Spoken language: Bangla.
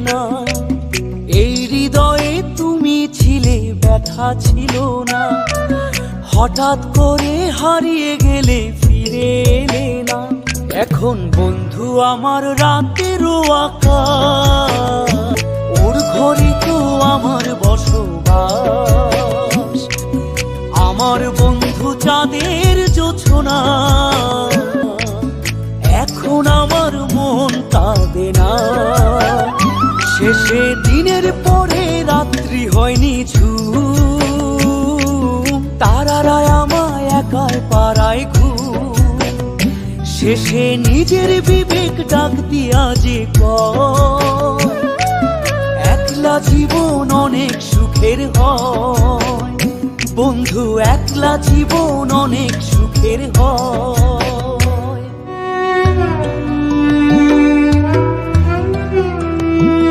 না। এই হৃদয়ে তুমি ছিলে, ব্যথা ছিল না। হঠাৎ করে হারিয়ে গেলে, ফিরে এলে না। এখন বন্ধু, আমার রাতেরও আকাশ ওর ঘরে তো আমার বসবাস। আমার বন্ধু চাঁদের জোছনা। শেষে দিনের পরে রাত্রি হয়নি ঝুম। তারারা আমায় একাই পাড়ায় ঘুম। শেষে নিজের বিবেক ডাক দিয়া যে একলা জীবন অনেক সুখের হয়। বন্ধু, একলা জীবন অনেক হয়